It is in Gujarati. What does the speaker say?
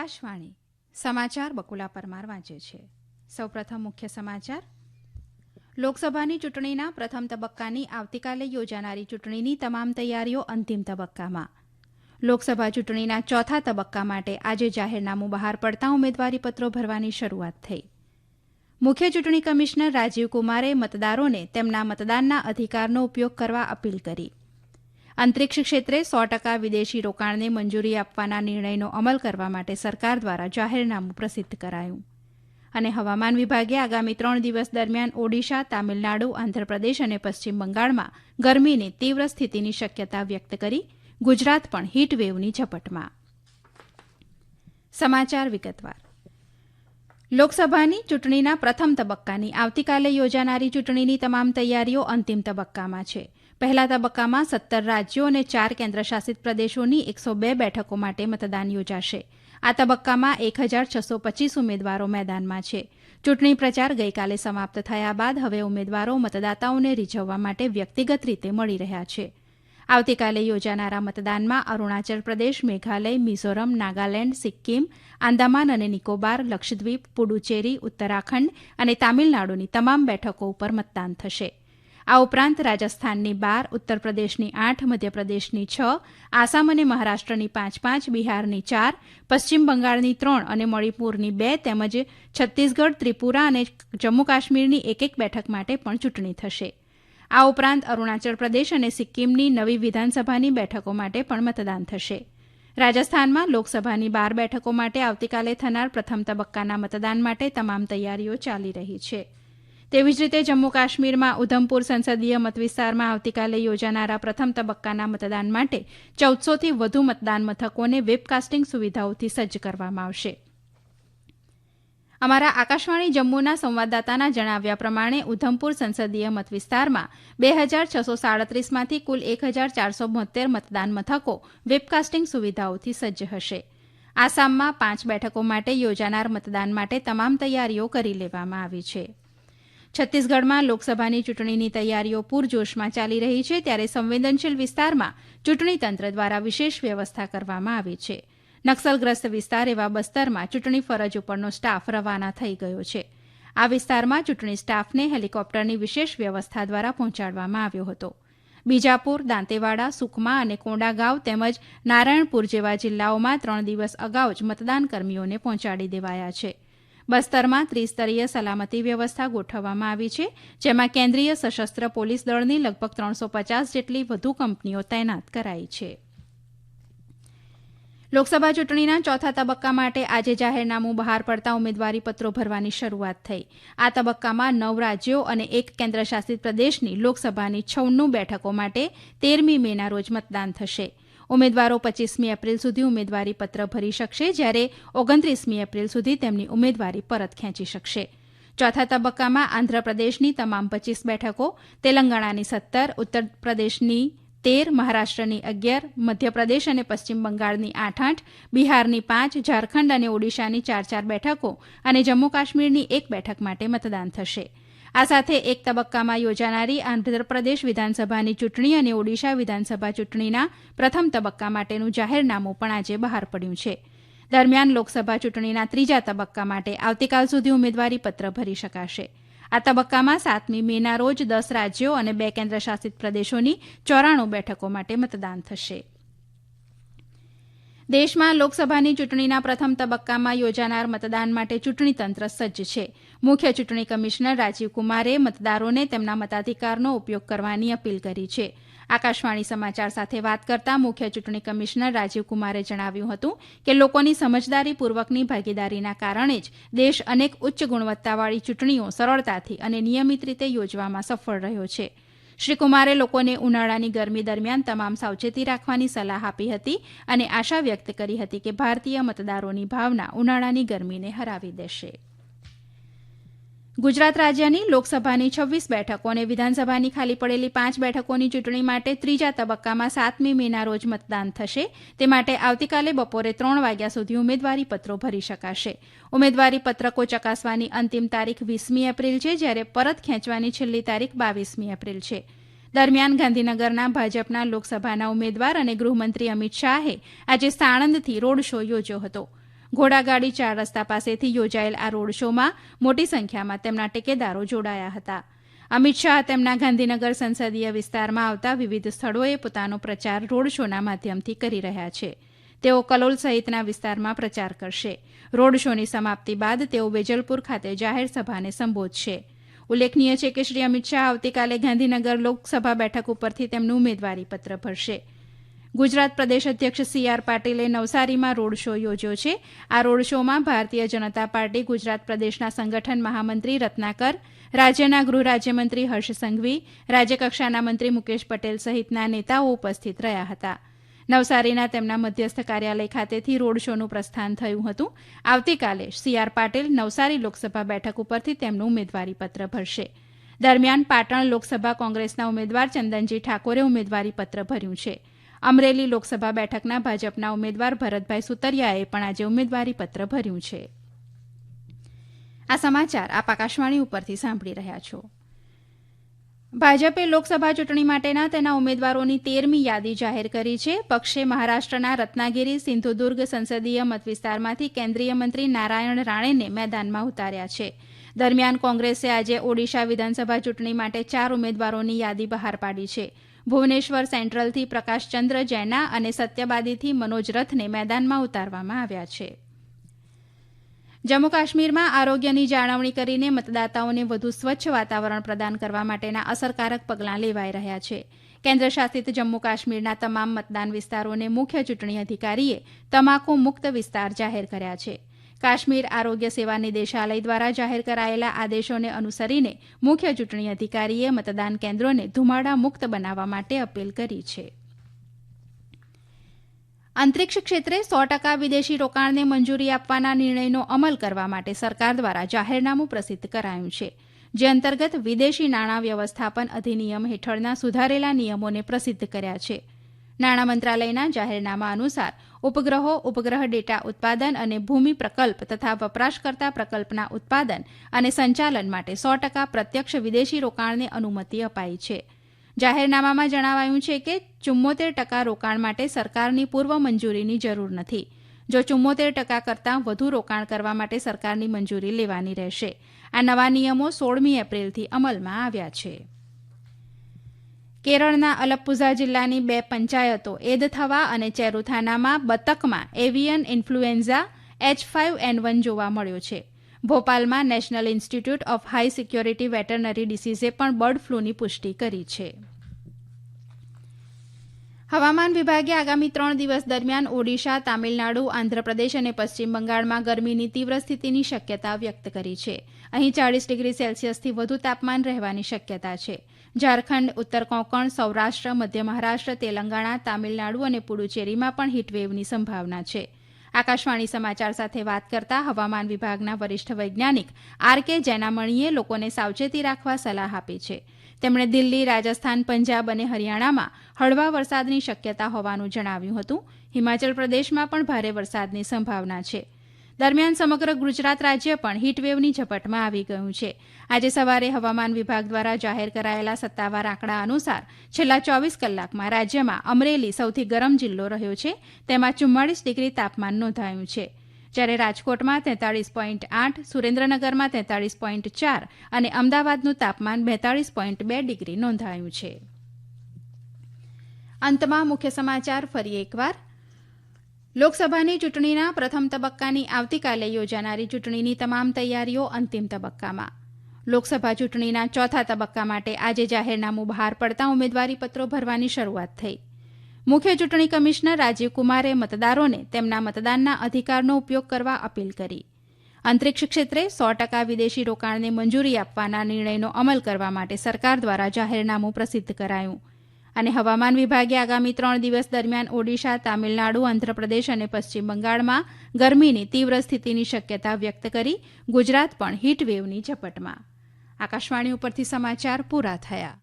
આકાશવાણી સમાચાર બકુલા પરમાર વાંચે છે. સૌપ્રથમ મુખ્ય સમાચાર. લોકસભાની ચૂંટણીના પ્રથમ તબક્કાની આવતીકાલે યોજાનારી ચૂંટણીની તમામ તૈયારીઓ અંતિમ તબક્કામાં. લોકસભા ચૂંટણીના ચોથા તબક્કા માટે આજે જાહેરનામું બહાર પડતા ઉમેદવારીપત્રો ભરવાની શરૂઆત થઈ. મુખ્ય ચૂંટણી કમિશનર રાજીવ કુમારે મતદારોને તેમના મતદાનના અધિકારનો ઉપયોગ કરવા અપીલ કરી. અંતરિક્ષ ક્ષેત્રે સો ટકા વિદેશી રોકાણને મંજૂરી આપવાના નિર્ણયનો અમલ કરવા માટે સરકાર દ્વારા જાહેરનામું પ્રસિદ્ધ કરાયું. અને હવામાન વિભાગે આગામી ત્રણ દિવસ દરમિયાન ઓડિશા, તામિલનાડુ, આંધ્રપ્રદેશ અને પશ્ચિમ બંગાળમાં ગરમીની તીવ્ર સ્થિતિની શક્યતા વ્યક્ત કરી ગુજરાત પણ હીટવેવની ઝપટમાં. સમાચાર વિગતવાર. લોકસભાની ચૂંટણીના પ્રથમ તબક્કાની આવતીકાલે યોજાનારી ચૂંટણીની તમામ તૈયારીઓ અંતિમ તબક્કામાં છે. પહેલા તબક્કામાં સત્તર રાજ્યો અને ચાર કેન્દ્રશાસિત પ્રદેશોની એકસો બે બેઠકો માટે મતદાન યોજાશે. આ તબક્કામાં એક હજાર છસો પચીસ ઉમેદવારો મેદાનમાં છે. ચૂંટણી પ્રચાર ગઈકાલે સમાપ્ત થયા બાદ હવે ઉમેદવારો મતદાતાઓને રીઝવવા માટે વ્યક્તિગત રીતે મળી રહ્યા છે. આવતીકાલે યોજાનારા મતદાનમાં અરુણાચલ પ્રદેશ, મેઘાલય, મિઝોરમ, નાગાલેન્ડ, સિક્કિમ, આંદામાન અને નિકોબાર, લક્ષદ્વીપ, પુડુચેરી, ઉત્તરાખંડ અને તામિલનાડુની તમામ બેઠકો ઉપર મતદાન થશે. આ ઉપરાંત રાજસ્થાનની બાર ઉત્તર પ્રદેશની આઠ, મધ્યપ્રદેશની છ, આસામ અને મહારાષ્ટ્રની પાંચ પાંચ, બિહારની ચાર, પશ્ચિમ બંગાળની ત્રણ અને મણિપુરની બે તેમજ છત્તીસગઢ, ત્રિપુરા અને જમ્મુ કાશ્મીરની એક એક બેઠક માટે પણ ચૂંટણી થશે. આ ઉપરાંત અરુણાચલ પ્રદેશ અને સિક્કિમની નવી વિધાનસભાની બેઠકો માટે પણ મતદાન થશે. રાજસ્થાનમાં લોકસભાની બાર બેઠકો માટે આવતીકાલે થનાર પ્રથમ તબક્કાના મતદાન માટે તમામ તૈયારીઓ ચાલી રહી છે. તેવી જ રીતે જમ્મુ કાશ્મીરમાં ઉધમપુર સંસદીય મતવિસ્તારમાં આવતીકાલે યોજાનારા પ્રથમ તબક્કાના મતદાન માટે ચૌદસોથી વધુ મતદાન મથકોને વેબકાસ્ટિંગ સુવિધાઓથી સજ્જ કરવામાં આવશે. અમારા આકાશવાણી જમ્મુના સંવાદદાતાના જણાવ્યા પ્રમાણે ઉધમપુર સંસદીય મતવિસ્તારમાં બે હજાર છસો સાડત્રીસમાંથી કુલ એક હજાર ચારસો બોતેર મતદાન મથકો વેબકાસ્ટિંગ સુવિધાઓથી સજ્જ હશે. આસામમાં પાંચ બેઠકો માટે યોજાનાર મતદાન માટે તમામ તૈયારીઓ કરી લેવામાં આવી છે. છત્તીસગઢમાં લોકસભાની ચૂંટણીની તૈયારીઓ પૂરજોશમાં ચાલી રહી છે ત્યારે સંવેદનશીલ વિસ્તારમાં ચૂંટણી તંત્ર દ્વારા વિશેષ વ્યવસ્થા કરવામાં આવી છે. નક્સલગ્રસ્ત વિસ્તાર એવા બસ્તરમાં ચૂંટણી ફરજ ઉપરનો સ્ટાફ રવાના થઈ ગયો છે. આ વિસ્તારમાં ચૂંટણી સ્ટાફને હેલિકોપ્ટરની વિશેષ વ્યવસ્થા દ્વારા પહોંચાડવામાં આવ્યો હતો. બીજાપુર, દાંતેવાડા સુકમા અને કોંડાગાંવ તેમજ નારાયણપુર જેવા જિલ્લાઓમાં ત્રણ દિવસ અગાઉ જ મતદાન કર્મીઓને પહોંચાડી દેવાયા છે. બસ્તરમાં ત્રિસ્તરીય સલામતી વ્યવસ્થા ગોઠવવામાં આવી છે, જેમાં કેન્દ્રીય સશસ્ત્ર પોલીસ દળની લગભગ ત્રણસો પચાસ જેટલી વધુ કંપનીઓ તૈનાત કરાઈ છે. લોકસભા ચૂંટણીના ચોથા તબક્કા માટે આજે જાહેરનામું બહાર પડતા ઉમેદવારીપત્રો ભરવાની શરૂઆત થઈ. આ તબક્કામાં નવ રાજ્યો અને એક કેન્દ્રશાસિત પ્રદેશની લોકસભાની છન્નું બેઠકો માટે તેરમી મેના રોજ મતદાન થશે. ઉમેદવારો પચીસમી એપ્રિલ સુધી ઉમેદવારી પત્ર ભરી શકશે, જ્યારે ઓગણત્રીસમી એપ્રિલ સુધી તેમની ઉમેદવારી પરત ખેંચી શકશે. ચોથા તબક્કામાં આંધ્રપ્રદેશની તમામ પચીસ બેઠકો, તેલંગાણાની સત્તર ઉત્તર પ્રદેશની તેર, મહારાષ્ટ્રની અગિયાર, મધ્યપ્રદેશ અને પશ્ચિમ બંગાળની આઠ આઠ, બિહારની પાંચ, ઝારખંડ અને ઓડિશાની ચાર ચાર બેઠકો અને જમ્મુ કાશ્મીરની એક બેઠક માટે મતદાન થશે. આ સાથે એક તબક્કામાં યોજાનારી આંધ્રપ્રદેશ વિધાનસભાની ચૂંટણી અને ઓડિશા વિધાનસભા ચૂંટણીના પ્રથમ તબક્કા માટેનું જાહેરનામું પણ આજે બહાર પડ્યું છે. દરમિયાન લોકસભા ચૂંટણીના ત્રીજા તબક્કા માટે આવતીકાલ સુધી ઉમેદવારી પત્ર ભરી શકાશે. આ તબક્કામાં સાતમી મેના રોજ દસ રાજ્યો અને બે કેન્દ્રશાસિત પ્રદેશોની ચોરાણું બેઠકો માટે મતદાન થશે. દેશમાં લોકસભાની ચૂંટણીના પ્રથમ તબક્કામાં યોજાનાર મતદાન માટે ચૂંટણી તંત્ર સજ્જ છે. મુખ્ય ચૂંટણી કમિશનર રાજીવ કુમારે મતદારોને તેમના મતાધિકારનો ઉપયોગ કરવાની અપીલ કરી છે. આકાશવાણી સમાચાર સાથે વાત કરતા મુખ્ય ચૂંટણી કમિશનર રાજીવ કુમારે જણાવ્યું હતું કે લોકોની સમજદારીપૂર્વકની ભાગીદારીના કારણે જ દેશ અનેક ઉચ્ચ ગુણવત્તાવાળી ચૂંટણીઓ સરળતાથી અને નિયમિત રીતે યોજવામાં સફળ રહ્યો છે. શ્રી કુમારે લોકોને ઉનાળાની ગરમી દરમિયાન તમામ સાવચેતી રાખવાની સલાહ આપી હતી અને આશા વ્યક્ત કરી હતી કે ભારતીય મતદારોની ભાવના ઉનાળાની ગરમીને હરાવી દેશે. ગુજરાત રાજ્યની લોકસભાની છવ્વીસ બેઠકો અને વિધાનસભાની ખાલી પડેલી પાંચ બેઠકોની ચૂંટણી માટે ત્રીજા તબક્કામાં સાતમી મેના રોજ મતદાન થશે. તે માટે આવતીકાલે બપોરે ત્રણ વાગ્યા સુધી ઉમેદવારી પત્રો ભરી શકાશે. ઉમેદવારી પત્રકો ચકાસવાની અંતિમ તારીખ વીસમી એપ્રિલ છે, જ્યારે પરત ખેંચવાની છેલ્લી તારીખ બાવીસમી એપ્રિલ છે. દરમિયાન ગાંધીનગરના ભાજપના લોકસભાના ઉમેદવાર અને ગૃહમંત્રી અમિત શાહે આજે સાણંદથી રોડ શો યોજ્યો હતો. ઘોડાગાડી ચાર રસ્તા પાસેથી યોજાયેલ આ રોડ શોમાં મોટી સંખ્યામાં તેમના ટેકેદારો જોડાયા હતા. અમિત શાહ તેમના ગાંધીનગર સંસદીય વિસ્તારમાં આવતા વિવિધ સ્થળોએ પોતાનો પ્રચાર રોડ શોના માધ્યમથી કરી રહ્યા છે. તેઓ કલોલ સહિતના વિસ્તારમાં પ્રચાર કરશે. રોડ શોની સમાપ્તિ બાદ તેઓ વેજલપુર ખાતે જાહેર સભાને સંબોધશે. ઉલ્લેખનીય છે કે શ્રી અમિત શાહ આવતીકાલે ગાંધીનગર લોકસભા બેઠક ઉપરથી તેમનું ઉમેદવારી પત્ર ભરશે. ગુજરાત પ્રદેશ અધ્યક્ષ સી આર પાટીલે નવસારીમાં રોડ શો યોજ્યો છે. આ રોડ શોમાં ભારતીય જનતા પાર્ટી, ગુજરાત પ્રદેશના સંગઠન મહામંત્રી રત્નાકર, રાજ્યના ગૃહ રાજ્યમંત્રી હર્ષ સંઘવી, રાજ્યકક્ષાના મંત્રી મુકેશ પટેલ સહિતના નેતાઓ ઉપસ્થિત રહ્યા હતા. નવસારીના તેમના મધ્યસ્થ કાર્યાલય ખાતેથી રોડ શોનું પ્રસ્થાન થયું હતું. આવતીકાલે સી આર પાટીલ નવસારી લોકસભા બેઠક ઉપરથી તેમનું ઉમેદવારી પત્ર ભરશે. દરમિયાન પાટણ લોકસભા કોંગ્રેસના ઉમેદવાર ચંદનજી ઠાકોરે ઉમેદવારી પત્ર ભર્યું છે. અમરેલી લોકસભા બેઠકના ભાજપના ઉમેદવાર ભરતભાઈ સુતરિયાએ પણ આજે ઉમેદવારી પત્ર ભર્યું છે. આ સમાચાર આપ આકાશવાણી ઉપરથી સાંભળી રહ્યા છો. ભાજપે લોકસભા ચૂંટણી માટેના તેના ઉમેદવારોની તેરમી યાદી જાહેર કરી છે. પક્ષે મહારાષ્ટ્રના રત્નાગીરી, સિંધુદુર્ગ સંસદીય મતવિસ્તારમાંથી કેન્દ્રીય મંત્રી નારાયણ રાણેને મેદાનમાં ઉતાર્યા છે. દરમિયાન કોંગ્રેસે આજે ઓડિશા વિધાનસભા ચૂંટણી માટે ચાર ઉમેદવારોની યાદી બહાર પાડી છે. ભુવનેશ્વર સેન્ટ્રલથી પ્રકાશચંદ્ર જૈના અને સત્યબાદીથી મનોજ રથને મેદાનમાં ઉતારવામાં આવ્યા છે. જમ્મુ કાશ્મીરમાં આરોગ્યની જાળવણી કરીને મતદાતાઓને વધુ સ્વચ્છ વાતાવરણ પ્રદાન કરવા માટેના અસરકારક પગલાં લેવાઈ રહ્યા છે. કેન્દ્ર શાસિત જમ્મુ કાશ્મીરના તમામ મતદાન વિસ્તારોને મુખ્ય ચૂંટણી અધિકારીએ તમાકુ મુક્ત વિસ્તાર જાહેર કર્યા છે. કાશ્મીર આરોગ્ય સેવા નિદેશાલય દ્વારા જાહેર કરાયેલા આદેશોને અનુસરીને મુખ્ય ચૂંટણી અધિકારીએ મતદાન કેન્દ્રોને ધુમાડા મુક્ત બનાવવા માટે અપીલ કરી છે. અંતરિક્ષ ક્ષેત્રે સો ટકા વિદેશી રોકાણને મંજૂરી આપવાના નિર્ણયનો અમલ કરવા માટે સરકાર દ્વારા જાહેરનામું પ્રસિદ્ધ કરાયું છે. જે અંતર્ગત વિદેશી નાણાં વ્યવસ્થાપન અધિનિયમ હેઠળના સુધારેલા નિયમોને પ્રસિદ્ધ કર્યા છે. નાણાં મંત્રાલયના જાહેરનામા અનુસાર ઉપગ્રહો, ઉપગ્રહ ડેટા ઉત્પાદન અને ભૂમિ પ્રકલ્પ તથા વપરાશકર્તા પ્રકલ્પના ઉત્પાદન અને સંચાલન માટે સો ટકા પ્રત્યક્ષ વિદેશી રોકાણને અનુમતિ અપાઈ છે. જાહેરનામામાં જણાવાયું છે કે ચુમ્મોતેર ટકા રોકાણ માટે સરકારની પૂર્વ મંજૂરીની જરૂર નથી. જો ચુમ્મોતેર ટકા કરતાં વધુ રોકાણ કરવા માટે સરકારની મંજૂરી લેવાની રહેશે. આ નવા નિયમો સોળમી એપ્રિલથી અમલમાં આવ્યા છે. કેરળના અલપ્પુઝા જિલ્લાની બે પંચાયતો એદથવા અને ચેરુથાનામાં બતકમાં avian influenza H five N one જોવા મળ્યો છે. ભોપાલમાં national institute of high security veterinary ડિસીઝે પણ બર્ડ ફ્લૂની પુષ્ટિ કરી છે. હવામાન વિભાગે આગામી ત્રણ દિવસ દરમિયાન ઓડિશા, તામિલનાડુ, આંધ્રપ્રદેશ અને પશ્ચિમ બંગાળમાં ગરમીની તીવ્ર સ્થિતિની શક્યતા વ્યક્ત કરી છે. અહીં ચાળીસ ડિગ્રી સેલ્સિયસથી વધુ તાપમાન રહેવાની શક્યતા છે. ઝારખંડ, ઉત્તર કોંકણ, સૌરાષ્ટ્ર, મધ્ય મહારાષ્ટ્ર, તેલંગાણા, તામિલનાડુ અને પુડુચેરીમાં પણ હીટવેવની સંભાવના છે. આકાશવાણી સમાચાર સાથે વાત કરતા હવામાન વિભાગના વરિષ્ઠ વૈજ્ઞાનિક આર કે જૈનામણીએ લોકોને સાવચેતી રાખવા સલાહ આપી છે. તેમણે દિલ્હી, રાજસ્થાન, પંજાબ અને હરિયાણામાં હળવા વરસાદની શક્યતા હોવાનું જણાવ્યું હતું. હિમાચલ પ્રદેશમાં પણ ભારે વરસાદની સંભાવના છે. દરમિયાન સમગ્ર ગુજરાત રાજ્ય પણ હીટવેવની ઝપટમાં આવી ગયું છે. આજે સવારે હવામાન વિભાગ દ્વારા જાહેર કરાયેલા સત્તાવાર આંકડા અનુસાર છેલ્લા ચોવીસ કલાકમાં રાજ્યમાં અમરેલી સૌથી ગરમ જિલ્લો રહ્યો છે. તેમાં ચુમ્માળીસ ડિગ્રી તાપમાન નોંધાયું છે. જ્યારે રાજકોટમાં તેતાળીસ પોઈન્ટ આઠ, સુરેન્દ્રનગરમાં તેતાળીસ પોઈન્ટ ચાર અને અમદાવાદનું તાપમાન બેતાળીસ પોઈન્ટ બે ડિગ્રી નોંધાયું છે. અંતમાં મુખ્ય સમાચાર ફરી એકવાર. લોકસભાની ચૂંટણીના પ્રથમ તબક્કાની આવતીકાલે યોજાનારી ચૂંટણીની તમામ તૈયારીઓ અંતિમ તબક્કામાં. લોકસભા ચૂંટણીના ચોથા તબક્કા માટે આજે જાહેરનામું બહાર પડતા ઉમેદવારીપત્રો ભરવાની શરૂઆત થઈ. મુખ્ય ચૂંટણી કમિશનર રાજીવ કુમારે મતદારોને તેમના મતદાનના અધિકારનો ઉપયોગ કરવા અપીલ કરી. અંતરિક્ષ ક્ષેત્રે સો ટકા વિદેશી રોકાણને મંજૂરી આપવાના નિર્ણયનો અમલ કરવા માટે સરકાર દ્વારા જાહેરનામું પ્રસિદ્ધ કરાયું. અને હવામાન વિભાગે આગામી ત્રણ દિવસ દરમિયાન ઓડિશા, તામિલનાડુ, આંધ્રપ્રદેશ અને પશ્ચિમ બંગાળમાં ગરમીની તીવ્ર સ્થિતિની શક્યતા વ્યક્ત કરી ગુજરાત પણ હીટવેવની ઝપટમાં. આકાશવાણી ઉપરથી સમાચાર પૂરા થયા.